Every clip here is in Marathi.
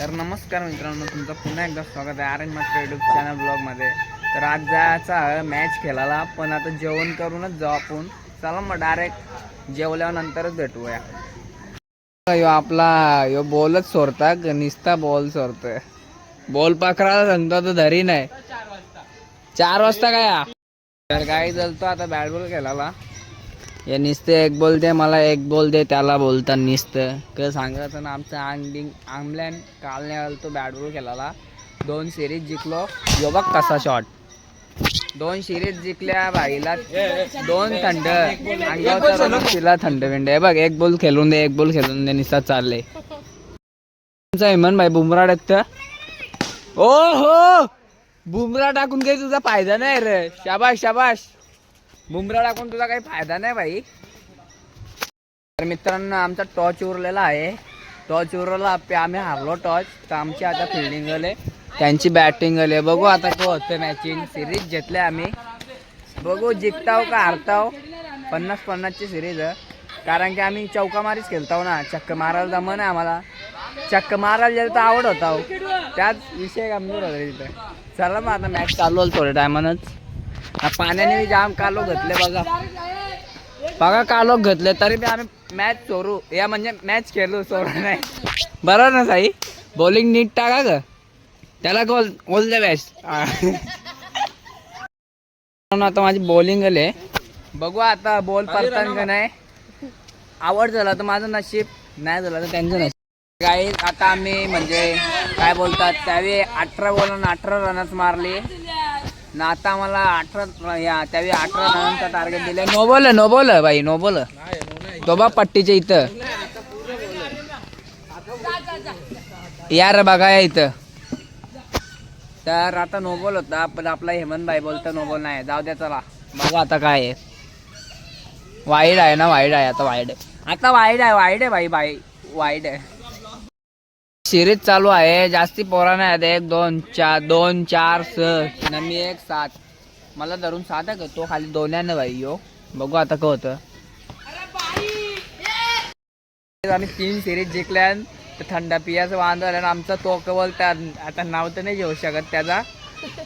तर नमस्कार मित्रांनो तुमचं पुन्हा एकदा स्वागत आहे आर एन मात्र युट्यूब चॅनल ब्लॉगमध्ये तर आज जायचा मॅच खेळायला पण आता जेवण करूनच जाऊ आपण. चला मग डायरेक्ट जेवल्यानंतरच भेटूया. यो आपला यो बॉलच सोडता निस्ता बॉल सोडतोय. बॉल पकडायला सांगतो तर धरी नाही. चार वाजता. काय? तर काय चालतो आता बॅट बॉल खेळायला. हे नुसते एक बोल दे मला एक बोल दे त्याला बोलता नुसतं. क सांगायचं ना आमचं आंगडिंग आंबल्यान काल नाही तो बॅट बॉल खेळायला. दोन सिरीज जिंकलो. यो बघ कसा शॉट दोन सिरीज जिंकल्या बाईला दोन थंड. अंगावर तिला थंड बिंड. हे बघ एक बॉल खेळून दे एक बॉल खेळून दे निसा चालले. तुमचा हेमन भाई बुमरा तर ओ हो बुमरा टाकून काही तुझा फायदा नाही रे. शाबाश शाबाश बुमरा टाकून तुझा काही फायदा नाही भाई तर मित्रांनो आमचा टॉच उरलेला आहे. टॉच उरला आम्ही हारलो टॉच तर आमची आता फिल्डिंग आले त्यांची बॅटिंग आले बघू आता काय होतं मॅचिंग सिरीज घेतले आम्ही. बघू जिंकताव का हारताव? पन्नास पन्नासची सिरीज कारण की आम्ही चौकामारीच खेळताव ना. चक्क मारायला जमं नाही आम्हाला. चक्क मारायला गेलं तर आवड होता त्याच विषय गंभीर होता तिथं. चला मग आता मॅच चालू होईल थोड्या टायमानंच पाण्याने जाम कालो घेतले बघा. बघा कालो घेतले तरी बी आम्ही मॅच चोरू या म्हणजे मॅच खेळू चोरू नाही. बरोबर ना साई? बॉलिंग नीट टाका ग. त्याला गोल गोल द बेस्ट आता माझी बॉलिंग आले बघू आता बॉल पडताना का नाही. आवड झाला तर माझं नशीब नाही झालं तर त्यांचं नशीब. काही आता आम्ही म्हणजे काय बोलतात त्यावेळी अठरा बॉलून अठरा रनच मारले. ना आता मला अठरा या त्यावेळी अठरा रनांचा टार्गेट दिले. नो बॉल नो बॉल भाई नो बॉल तो बा पट्टीच्या इथं. यार बघा या इथं. तर आता नो बॉल होता पण आपला हेमंत भाई बोलतो नो बॉल नाही. जाऊ द्या चला. बघू आता काय आहे. वाईड आहे ना वाईड आहे. आता वाईड आहे. आता वाईड आहे वाईड आहे भाई भाई वाईड आहे. सिरीज चालू आहे. जास्ती पोरा नाही आहेत. एक दोन चार दोन चार स मी एक सात. मला धरून सात आहे का? तो खाली दोन्यानं भाई यो. बघू आता काय होतं. आम्ही तीन सिरीज जिंकल्या तर थंड पियाचं वांदर आणि आमचा तो कवल त्या आता नाव तर नाही घेऊ शकत त्याचा.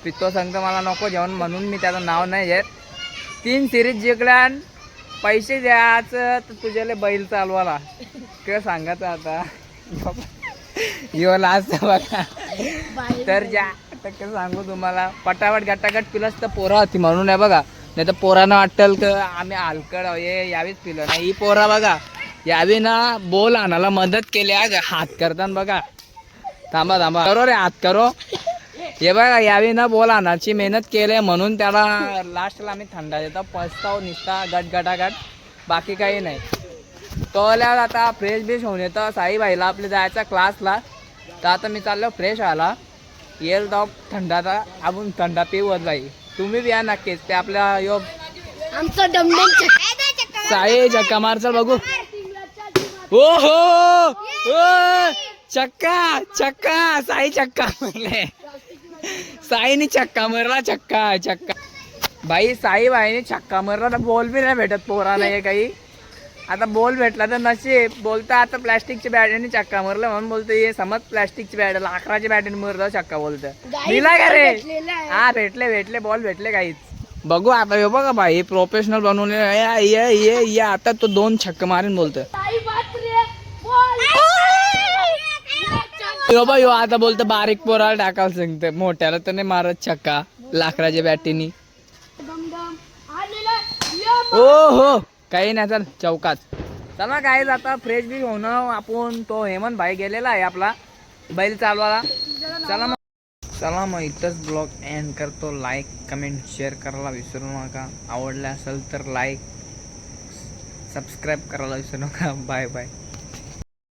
पितो सांगतो मला नको जेवण म्हणून मी त्याचं नाव नाही घेत. तीन सिरीज जिंकल्या पैसे द्यायचं तर तुझ्याला बैल चालवाला काय सांगायचं आता. यो लास्ट बघा. तर ज्या काय सांगू तुम्हाला पटापट गटागट पिलंच तर पोरा होती म्हणून आहे बघा. नाही तर पोरानं वाटेल का आम्ही हलकड हे यावीच पिलं नाही. ही पोरा बघा यावी ना बोल आणायला मदत केली हा ग, हात करताना बघा. थांबा थांबा. करो रे हात करो. हे बघा यावी ना बोल आणायची मेहनत केली म्हणून त्याला लास्टला आम्ही थंडा देतो पस्ताव निसता गट गटागट बाकी काही नाही. तो आल्यावर आता फ्रेश बिश होऊन येतं. साई भाईला आपल्या जायचा क्लासला तर आता मी चाललो फ्रेश व्हायला. येईल तो थंडाचा आपण थंडा पिवत बाई तुम्ही बी या नक्कीच. ते आपल्या यो आमचं डमडम साई चक्का मारचाल बघू. ओ हो ओ चक्का चक्का साई चक्का म्हणले साईनी चक्का मारला चक्का चक्का. बाई साई बाईने चक्का मारला तर बॉल बी नाही भेटत पोरा नाही काही. आता बॉल भेटला तर नशीब. बोलता आता प्लॅस्टिकच्या बॅटने चक्का मारलं. म्हणून बोलतो हे समज प्लॅस्टिकची बॅट लाकडाच्या बॅटने मारतो चक्का बोलतं दिला का रे? हा भेटले भेटले बॉल भेटले काहीच बघू आता हे बघा भाई प्रोफेशनल बनवले या ये ये ये. आता तो दोन छक्क मारीन बोलतो यो बा यो आता बोलतो बारीक पोराला टाकायला सांगतं मोठ्याला तर नाही मारत छक्का लाकडाच्या बॅटीनी ओ हो काही नाही चल चौकात. चला काय आता फ्रेश बी होणं आपण तो हेमंत भाई गेलेला आहे आपला बैल चालवाला चला मग. चला मग इथंच ब्लॉग एंड करतो. लाईक कमेंट शेअर करायला विसरू नका. आवडलं असेल तर लाईक सबस्क्राईब करायला विसरू नका. Bye bye